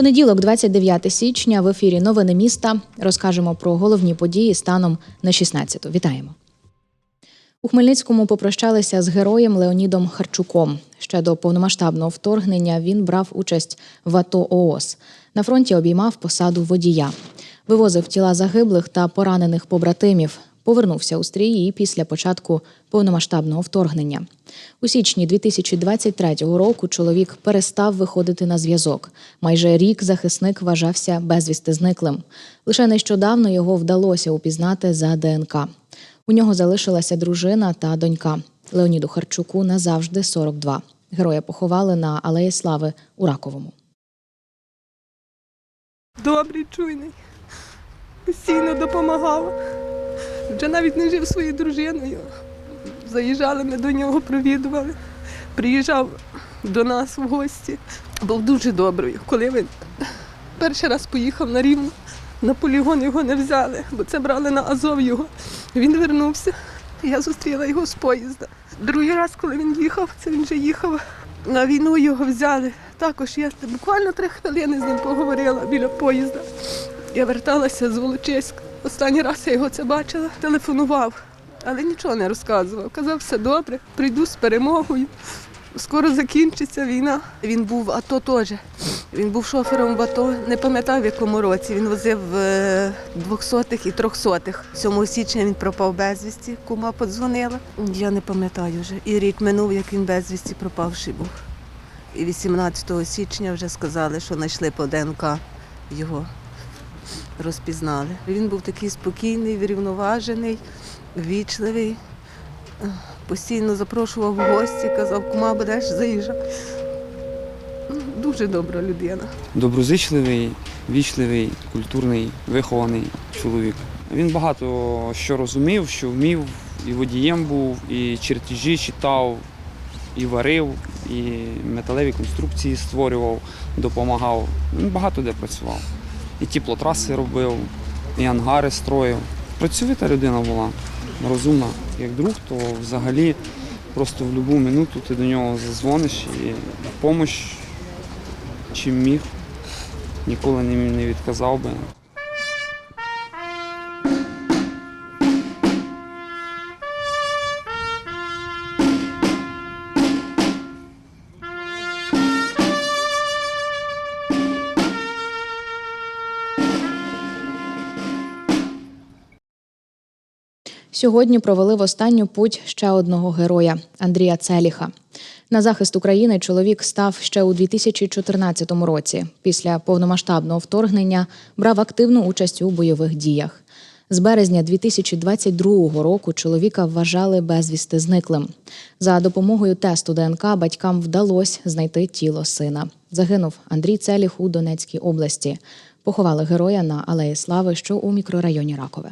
Понеділок, 29 січня, в ефірі Новини міста розкажемо про головні події станом на 16-ту. Вітаємо. У Хмельницькому попрощалися з героєм Леонідом Харчуком. Ще до повномасштабного вторгнення він брав участь в АТО ООС. На фронті обіймав посаду водія. Вивозив тіла загиблих та поранених побратимів. Повернувся у стрій і після початку повномасштабного вторгнення. У січні 2023 року чоловік перестав виходити на зв'язок. Майже рік захисник вважався безвісти зниклим. Лише нещодавно його вдалося упізнати за ДНК. У нього залишилася дружина та донька. Леоніду Харчуку назавжди 42. Героя поховали на Алеї Слави у Раковому. Добрий, чуйний. Постійно допомагав. Вже навіть не жив своєю дружиною. Заїжджали ми до нього, провідували. Приїжджав до нас в гості. Був дуже добрий. Коли він перший раз поїхав на Рівну, на полігон його не взяли, бо це брали на Азов його. Він вернувся. Я зустріла його з поїзда. Другий раз, коли він їхав, це він вже їхав. На війну його взяли. Також я буквально три хвилини з ним поговорила біля поїзда. Я верталася з Волочиська. Останній раз я його це бачила, телефонував, але нічого не розказував. Казав, все добре, прийду з перемогою. Скоро закінчиться війна. Він був в АТО теж. Він був шофером в АТО, не пам'ятаю в якому році. Він возив е, 200-х і 300-х. 7 січня він пропав безвісті, кума подзвонила. Я не пам'ятаю вже. І рік минув, як він безвісті пропавший був. І 18 січня вже сказали, що знайшли по ДНК його розпізнали. Він був такий спокійний, врівноважений, вічливий. Постійно запрошував в гості, казав, кума будеш заїжджав. Дуже добра людина. доброзичливий, вічливий, культурний, вихований чоловік. Він багато що розумів, що вмів, і водієм був, і чертежі читав, і варив, і металеві конструкції створював, допомагав. Він багато де працював. І теплотраси робив, і ангари строїв. Працьовита людина була, розумна. Як друг, то взагалі просто в будь-яку минуту ти до нього зазвониш і допомогу, чим міг, ніколи не, відказав би. Сьогодні провели в останню путь ще одного героя Андрія Целіха. На захист України чоловік став ще у 2014 році. Після повномасштабного вторгнення брав активну участь у бойових діях. З березня 2022 року чоловіка вважали безвісти зниклим. За допомогою тесту ДНК батькам вдалося знайти тіло сина. Загинув Андрій Целіх у Донецькій області. Поховали героя на Алеї Слави, що у мікрорайоні Ракове.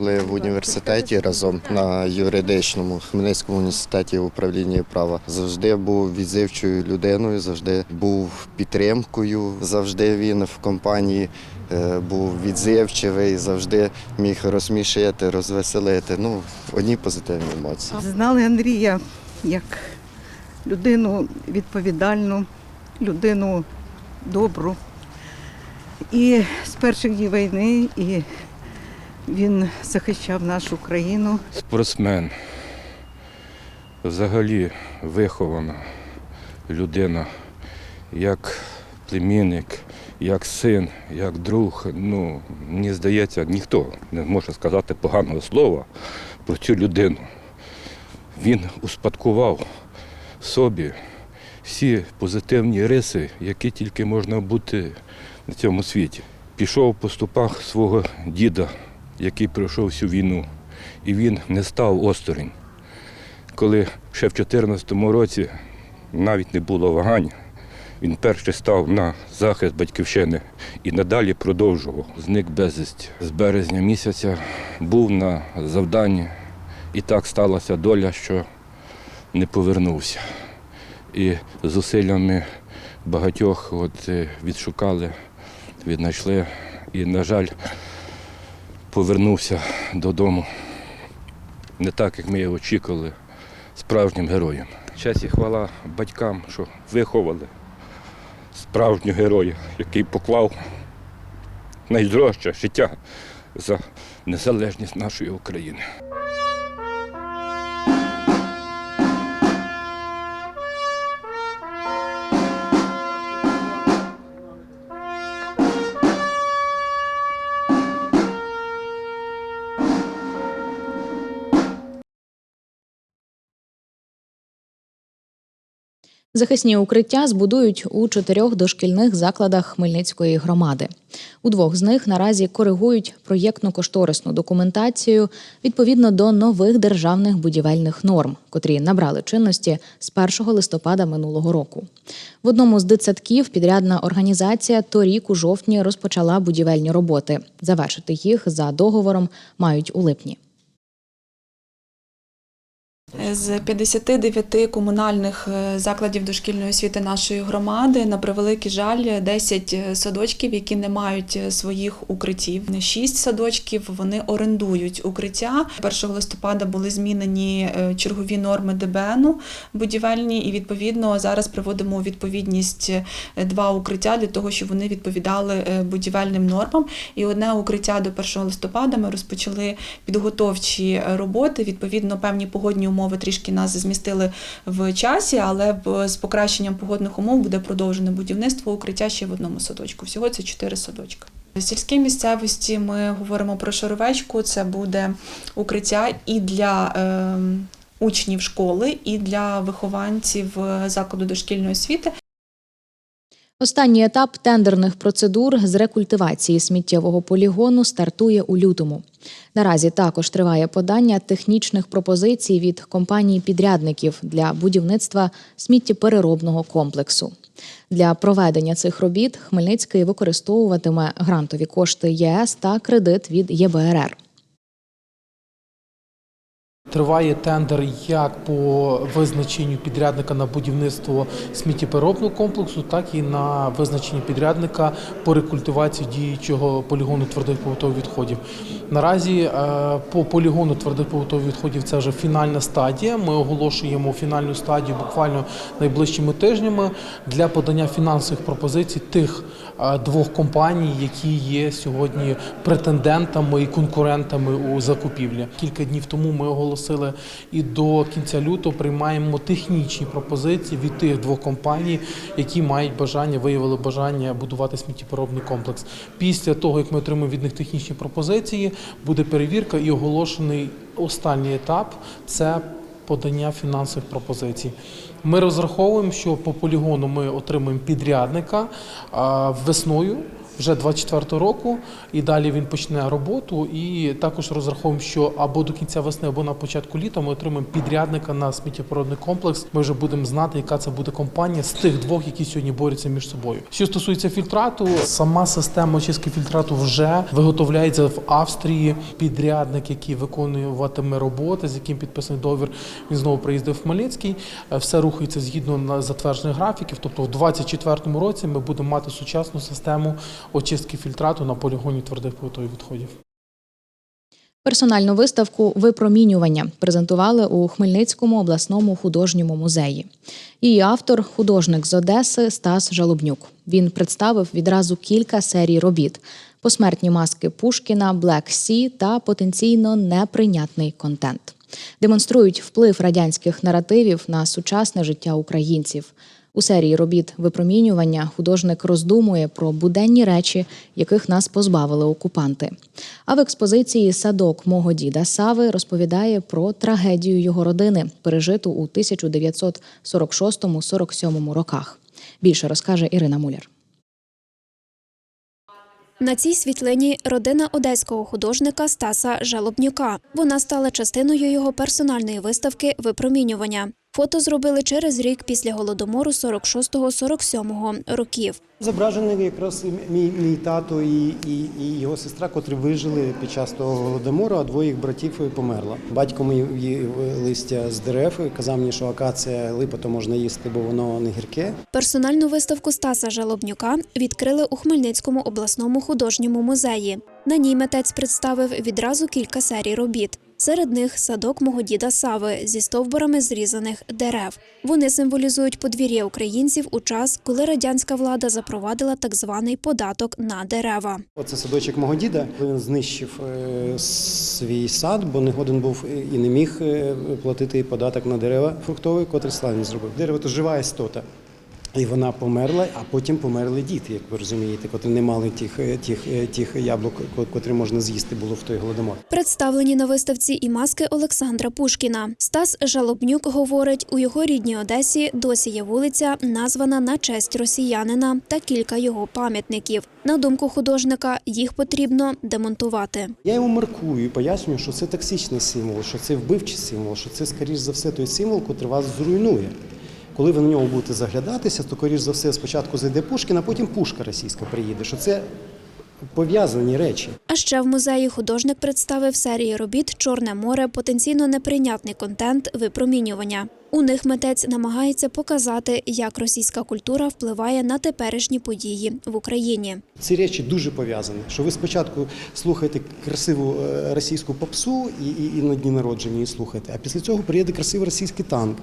Були в університеті разом на юридичному Хмельницькому університеті управління права. Завжди був відзивчою людиною, завжди був підтримкою. Завжди він в компанії е, був відзивчивий, завжди міг розсмішити, розвеселити. Ну, одні позитивні емоції. Знали Андрія як людину відповідальну, людину добру. І з перших днів війни і він захищав нашу країну. спортсмен, взагалі вихована людина, як племінник, як син, як друг. Ну, мені здається, ніхто не може сказати поганого слова про цю людину. Він успадкував собі всі позитивні риси, які тільки можна бути на цьому світі. Пішов по ступах свого діда, який пройшов всю війну, і він не став осторонь. Коли ще в 2014 році навіть не було вагань, він перший став на захист батьківщини і надалі продовжував. Зник безвісті. З березня місяця був на завданні, і так сталася доля, що не повернувся. І зусиллями багатьох от, е, відшукали, віднайшли і, на жаль, повернувся додому. Не так, як ми його очікували, справжнім героєм. Честь і хвала батькам, що виховали справжнього героя, який поклав найдорожче життя за незалежність нашої України. Захисні укриття збудують у чотирьох дошкільних закладах Хмельницької громади. У двох з них наразі коригують проєктно-кошторисну документацію відповідно до нових державних будівельних норм, котрі набрали чинності з 1 листопада минулого року. В одному з дитсадків підрядна організація торік у жовтні розпочала будівельні роботи. Завершити їх за договором мають у липні. З 59 комунальних е, закладів дошкільної освіти нашої громади, на превеликий жаль, 10 садочків, які не мають своїх укриттів. 6 садочків вони орендують укриття. 1 листопада були змінені е, чергові норми ДБНу будівельні, і відповідно зараз приводимо у відповідність е, два укриття для того, щоб вони відповідали е, будівельним нормам. І одне укриття до 1 листопада ми розпочали підготовчі роботи. Відповідно, певні погодні умови трішки нас змістили в часі, але з покращенням погодних умов буде продовжене будівництво укриття ще в одному садочку. Всього це чотири садочки. В сільській місцевості ми говоримо про шаровечку. Це буде укриття і для е, учнів школи, і для вихованців е, закладу дошкільної освіти. Останній етап тендерних процедур з рекультивації сміттєвого полігону стартує у лютому. Наразі також триває подання технічних пропозицій від компаній-підрядників для будівництва сміттєпереробного комплексу. Для проведення цих робіт Хмельницький використовуватиме грантові кошти ЄС та кредит від ЄБРР. Триває тендер як по визначенню підрядника на будівництво сміттєпереробного комплексу, так і на визначення підрядника по рекультивації діючого полігону твердих побутових відходів. Наразі е, по полігону твердих побутових відходів це вже фінальна стадія. Ми оголошуємо фінальну стадію буквально найближчими тижнями для подання фінансових пропозицій тих е, двох компаній, які є сьогодні претендентами і конкурентами у закупівлі. Кілька днів тому ми оголосили і до кінця лютого приймаємо технічні пропозиції від тих двох компаній, які мають бажання, виявили бажання будувати сміттєпереробний комплекс. Після того, як ми отримаємо від них технічні пропозиції, буде перевірка і оголошений останній етап це подання фінансових пропозицій. Ми розраховуємо, що по полігону ми отримаємо підрядника весною. Вже 24 року, і далі він почне роботу. І також розраховуємо, що або до кінця весни, або на початку літа ми отримаємо підрядника на сміттєпородний комплекс. Ми вже будемо знати, яка це буде компанія з тих двох, які сьогодні борються між собою. Що стосується фільтрату, сама система очистки фільтрату вже виготовляється в Австрії. Підрядник, який виконуватиме роботи, з яким підписаний договір, він знову приїздив в Хмельницький. Все рухається згідно на затверджених графіків. Тобто, в 2024 році ми будемо мати сучасну систему очистки фільтрату на полігоні твердих побутових відходів. Персональну виставку Випромінювання презентували у Хмельницькому обласному художньому музеї. Її автор художник з Одеси Стас Жалобнюк. Він представив відразу кілька серій робіт: посмертні маски Пушкіна, Black Sea та потенційно неприйнятний контент. Демонструють вплив радянських наративів на сучасне життя українців. У серії робіт випромінювання художник роздумує про буденні речі, яких нас позбавили окупанти. А в експозиції Садок мого діда Сави розповідає про трагедію його родини, пережиту у 1946-47 роках. Більше розкаже Ірина Муляр. На цій світлині родина одеського художника Стаса Жалобнюка. Вона стала частиною його персональної виставки Випромінювання. Фото зробили через рік після голодомору 46-47 років. Зображений якраз мій, мій тато і, і, і його сестра, котрі вижили під час того голодомору, а двоє їх братів померло. Батько мій листя з дерев казав мені, що акація липа то можна їсти, бо воно не гірке. Персональну виставку Стаса Жалобнюка відкрили у Хмельницькому обласному художньому музеї. На ній митець представив відразу кілька серій робіт. Серед них садок мого діда Сави зі стовбурами зрізаних дерев. Вони символізують подвір'я українців у час, коли радянська влада запровадила так званий податок на дерева. Оце садочок мого діда. Він знищив е, свій сад, бо не годен був і не міг е, платити податок на дерева фруктові, котрий Славін зробив. Дерево то жива істота. І вона померла, а потім померли діти, як ви розумієте, котрі не мали тих, е, тих, е, тих яблук, ко- котрі можна з'їсти було в той голодомор. Представлені на виставці і маски Олександра Пушкіна. Стас Жалобнюк говорить, у його рідній Одесі досі є вулиця, названа на честь росіянина та кілька його пам'ятників. На думку художника, їх потрібно демонтувати. Я йому маркую і пояснюю, що це токсичний символ, що це вбивчий символ, що це, скоріш за все, той символ, котрий вас зруйнує. Коли ви на нього будете заглядатися, то, скоріш за все, спочатку зайде Пушкін, а потім пушка російська приїде. Що це пов'язані речі. А ще в музеї художник представив серії робіт Чорне море, потенційно неприйнятний контент випромінювання. У них митець намагається показати, як російська культура впливає на теперішні події в Україні. Ці речі дуже пов'язані. Що ви спочатку слухаєте красиву е, російську попсу і, і, і на дні народження і слухаєте, а після цього приїде красивий російський танк.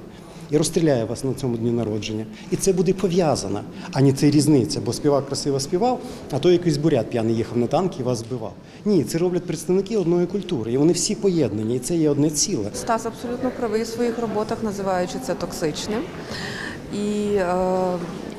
І розстріляє вас на цьому дні народження. І це буде пов'язано, а не це різниця, бо співак красиво співав, а то якийсь бурят п'яний їхав на танк і вас збивав. Ні, це роблять представники одної культури, і вони всі поєднані, і це є одне ціле. Стас абсолютно правий у своїх роботах, називаючи це токсичним. І, е,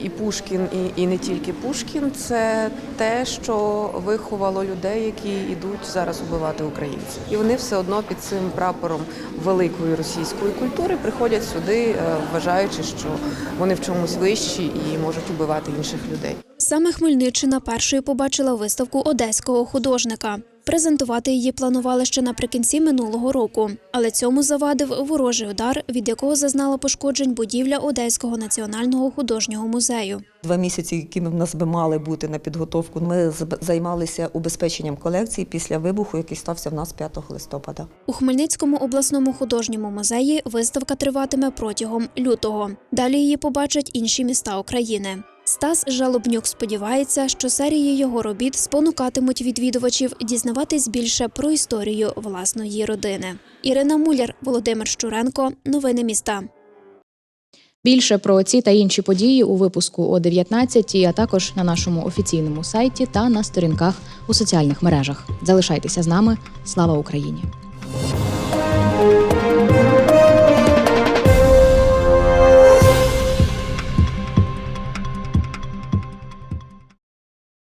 і Пушкін, і, і не тільки Пушкін це те, що виховало людей, які йдуть зараз убивати українців. І вони все одно під цим прапором великої російської культури приходять сюди, е, вважаючи, що вони в чомусь вищі і можуть убивати інших людей. Саме Хмельниччина першою побачила виставку одеського художника. Презентувати її планували ще наприкінці минулого року, але цьому завадив ворожий удар, від якого зазнала пошкоджень будівля Одеського національного художнього музею. Два місяці, якими в нас би мали бути на підготовку, ми займалися убезпеченням колекції після вибуху, який стався в нас 5 листопада. У Хмельницькому обласному художньому музеї виставка триватиме протягом лютого. Далі її побачать інші міста України. Стас Жалобнюк сподівається, що серії його робіт спонукатимуть відвідувачів дізнаватись більше про історію власної родини. Ірина Муляр, Володимир Щуренко. Новини міста. Більше про ці та інші події у випуску о 19 а також на нашому офіційному сайті та на сторінках у соціальних мережах. Залишайтеся з нами. Слава Україні!